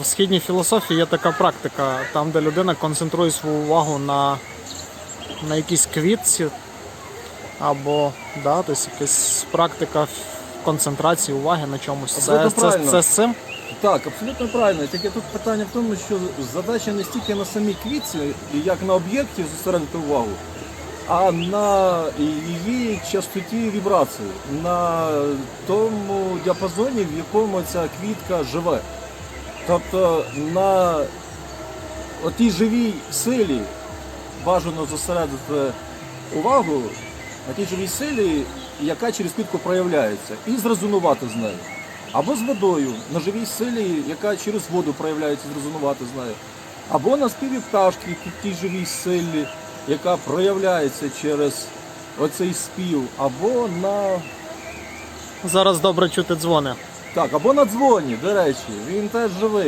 В східній філософії є така практика, там, де людина концентрує свою увагу на, на якійсь квітці, або да, тобто якась практика концентрації уваги на чомусь. Це, це, це з цим? Так, абсолютно правильно. Тільки тут питання в тому, що задача не стільки на самій квітці, як на об'єкті зосередити увагу, а на її частоті вібрації, на тому діапазоні, в якому ця квітка живе. Тобто на отій живій силі бажано зосередити увагу на тій живій силі, яка через квітку проявляється, і зрезонувати з нею. Або з водою, на живій силі, яка через воду проявляється, зрезонувати з нею. Або на співі пташки, тій живій силі, яка проявляється через оцей спів, або на Зараз добре чути дзвони. Так, або на дзвоні, до речі, він теж живий.